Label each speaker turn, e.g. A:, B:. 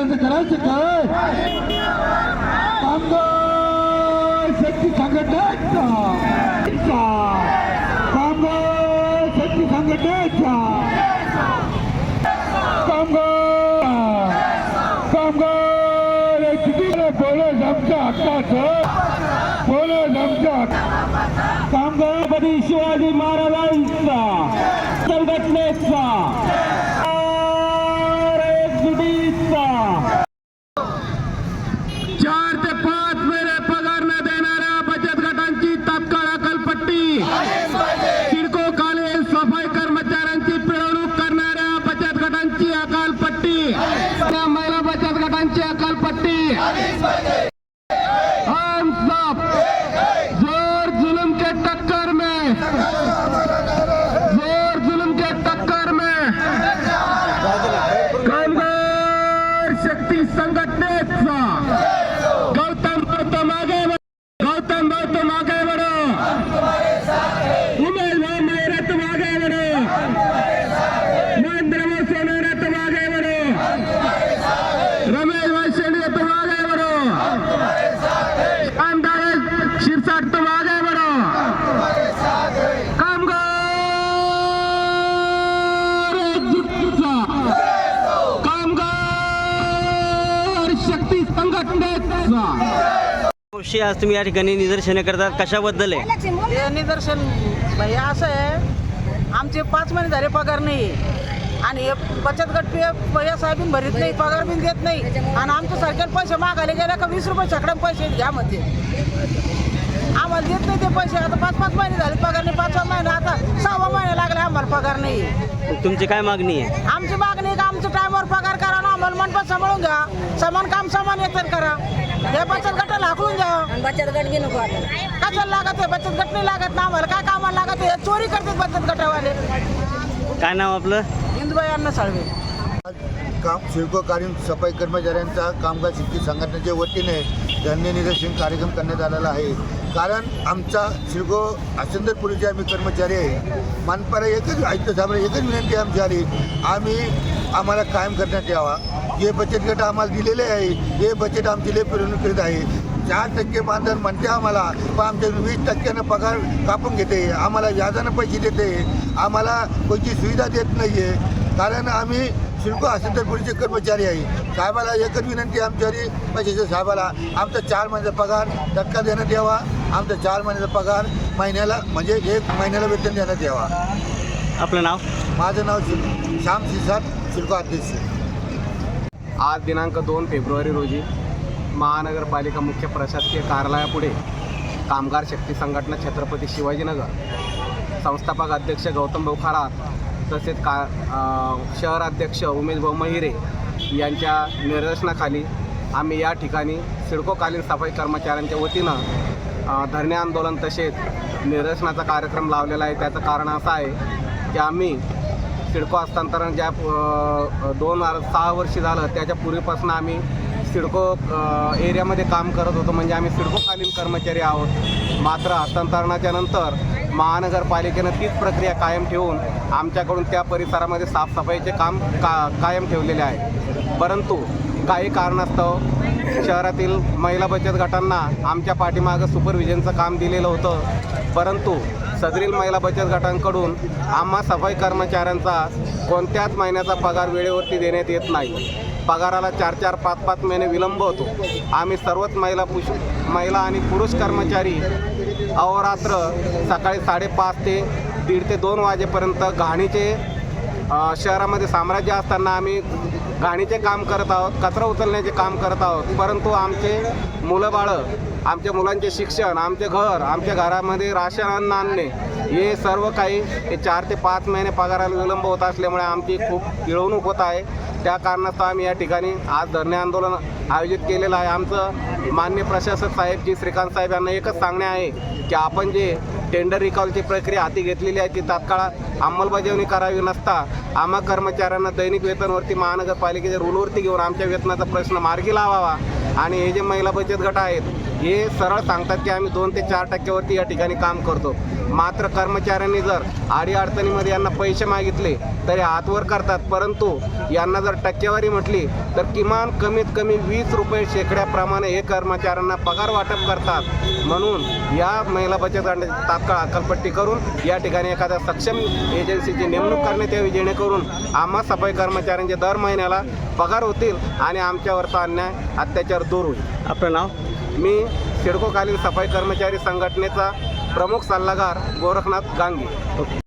A: गटाचं करायचं काय? कामगार शक्ती संघटनेचा. कामगार शक्ती संघटनेचा. कामगार कामगार एकजुटीने बोलत आमच्या हक्काचं. बोलत आमच्या कामगारपती शिवाजी महाराजांचा. संघटनेचा एकजुटीचा चार ते पाच महिने पगार न देणाऱ्या बचत गटांची तात्काळ अकलपट्टी सिडको कॉलेज सफाई कर्मचाऱ्यांची पिळवणूक करणाऱ्या बचत गटांची अकालपट्टी त्या महिला बचत गटांची अकालपट्टी हम सब जोर जुल्म के टक्कर में! जोर जुल्म के टक्कर में! कामगार शक्ती संघटनेचा शक्ती संघटनेचा
B: वर्षी आज तुम्ही या ठिकाणी निदर्शने करतात. कशाबद्दल आहे?
C: हे निदर्शन म्हणजे असं आहे. आमचे पाच महिने झाले पगार नाही. आणि हे बचत गट पे या साहेबीन भरीत नाही पगार बिन देत नाही. आणि आमच्या सरकार पैसे मागायला गेल्या का वीस रुपये छकडे पैसे घ्या मध्ये आम्हाला देत नाही ते पैसे. आता पाच पाच महिने झाले पगार नाही पाचवा महिना. आता सहावा महिना लागला आम्हाला पगार नाही.
B: तुमची काय मागणी आहे?
C: आमची मागणी का आमच्या टायमावर पगार करा ना आम्हाला मनपात सांभाळून घ्या. समान काम समान येतात करा. हे बचत गटाला हाकलून द्या
D: आणि बचत गट बी नको आता.
C: कशाला लागत आहे? बचत गट नाही लागत ना आम्हाला. काय कामाला लागत आहे? चोरी करतात बचत गटावाले.
B: काय नाव आपलं?
C: इंदुबाई अण्णा साळवे.
E: काम सिडको कार्य सफाई कर्मचाऱ्यांचा कामगार शक्ती संघटनेच्या वतीने धन्य निदर्शन कार्यक्रम करण्यात आलेला आहे. कारण आमचा सिडको आसंदरपुरीचे आम्ही कर्मचारी आहे. मानपारा एकच आयुक्त साहेब एकच विनंती आमची आली आम्ही आम्हाला कायम करण्यात यावा. जे बचत गट आम्हाला दिलेले आहे हे बचत आमची लय पिरवणूक करीत आहे. चार टक्के बांधण म्हणते आम्हाला पण आमच्या वीस टक्क्यानं पगार कापून घेते. आम्हाला व्याजानं पैसे देते. आम्हाला कोणती सुविधा देत नाही आहे कारण आम्ही शिल्को आसंतरपुरीचे कर्मचारी आहे. साहेबाला एकच विनंती आहे आमच्यावरी पैशाच्या साहेबाला. आमचा चार महिन्याचा पगार धक्का देण्यात यावा. आमचा चार महिन्याचा पगार महिन्याला म्हणजे एक महिन्याला वेतन देण्यात यावा.
B: आपलं नाव?
E: माझं नाव शिल श्याम शिरसाट शिल्को अध्यक्ष.
F: आज दिनांक दोन फेब्रुवारी रोजी महानगरपालिका मुख्य प्रशासकीय कार्यालयापुढे कामगार शक्ती संघटना छत्रपती शिवाजीनगर संस्थापक अध्यक्ष गौतम भाऊ खरात तसेच का अ, शहराध्यक्ष उमेश भाऊ महिरे यांच्या निर्देशनाखाली आम्ही या ठिकाणी सिडकोकालीन सफाई कर्मचाऱ्यांच्या वतीनं धरणे आंदोलन तसेच निदर्शनाचा कार्यक्रम लावलेला आहे. त्याचं कारण असं आहे की आम्ही सिडको हस्तांतरण ज्या दोन सहा वर्षी झालं त्याच्या पूर्वीपासून आम्ही सिडको एरियामध्ये काम करत होतो. म्हणजे आम्ही सिडकोकालीन कर्मचारी आहोत. मात्र हस्तांतरणाच्या नंतर महानगरपालिकेनं तीच प्रक्रिया कायम ठेवून आमच्याकडून त्या परिसरामध्ये साफसफाईचे काम का कायम ठेवलेले आहे. परंतु काही कारणास्तव शहरातील महिला बचत गटांना आमच्या पाठीमागं सुपरविजनचं काम दिलेलं होतं. परंतु सदरील महिला बचत गटांकडून आम्हा सफाई कर्मचाऱ्यांचा कोणत्याच महिन्याचा पगार वेळेवरती देण्यात येत नाही. पगाराला चार चार पाच पाच महिने विलंब होतो. आम्ही सर्वच महिला पुष महिला आणि पुरुष कर्मचारी अहोरात्र सकाळी साडेपाच ते दीड ते दोन वाजेपर्यंत घाणीचे शहरामध्ये साम्राज्य असताना आम्ही घाणीचे काम करत आहोत कचरा उचलण्याचे काम करत आहोत. परंतु आमचे मुलं बाळं आमच्या मुलांचे शिक्षण आमचे घर आमच्या घरामध्ये राशन अन्न आणणे हे सर्व काही हे चार ते पाच महिने पगाराला विलंब होत असल्यामुळे आमची खूप पिळवणूक होत आहे. त्या कारणास्तव आम्ही या ठिकाणी आज धरणे आंदोलन आयोजित केलेलं आहे. आमचं मान्य प्रशासक साहेब जी श्रीकांत साहेब यांना एकच सांगणे आहे की आपण जे टेंडर रिकॉलची प्रक्रिया हाती घेतलेली आहे. ती तात्काळ अंमलबजावणी करावी नसता आम्हा कर्मचाऱ्यांना दैनिक वेतनवरती महानगरपालिकेच्या रूलवरती घेऊन आमच्या वेतनाचा प्रश्न मार्गी लावावा. आणि हे जे महिला बचत गट आहेत हे सरळ सांगतात की आम्ही दोन ते चार टक्क्यावरती या ठिकाणी काम करतो. मात्र कर्मचाऱ्यांनी जर अडीअडचणीमध्ये यांना पैसे मागितले तरी हातवर करतात. परंतु यांना जर टक्केवारी म्हटली तर किमान कमीत कमी वीस रुपये शेकड्याप्रमाणे हे कर्मचाऱ्यांना पगार वाटप करतात. म्हणून या महिला बचत गटाची तात्काळ अकलपट्टी करून या ठिकाणी एखाद्या सक्षम एजन्सीची नेमणूक करण्यात यावी जेणेकरून आम्हा सफाई कर्मचाऱ्यांचे दर महिन्याला पगार होतील आणि आमच्यावरचा अन्याय अत्याचार दूर होईल.
B: आपलं नाव?
F: मी सिडकोकालीन सफाई कर्मचारी संघटनेचा प्रमुख सल्लागार गोरखनाथ गांगी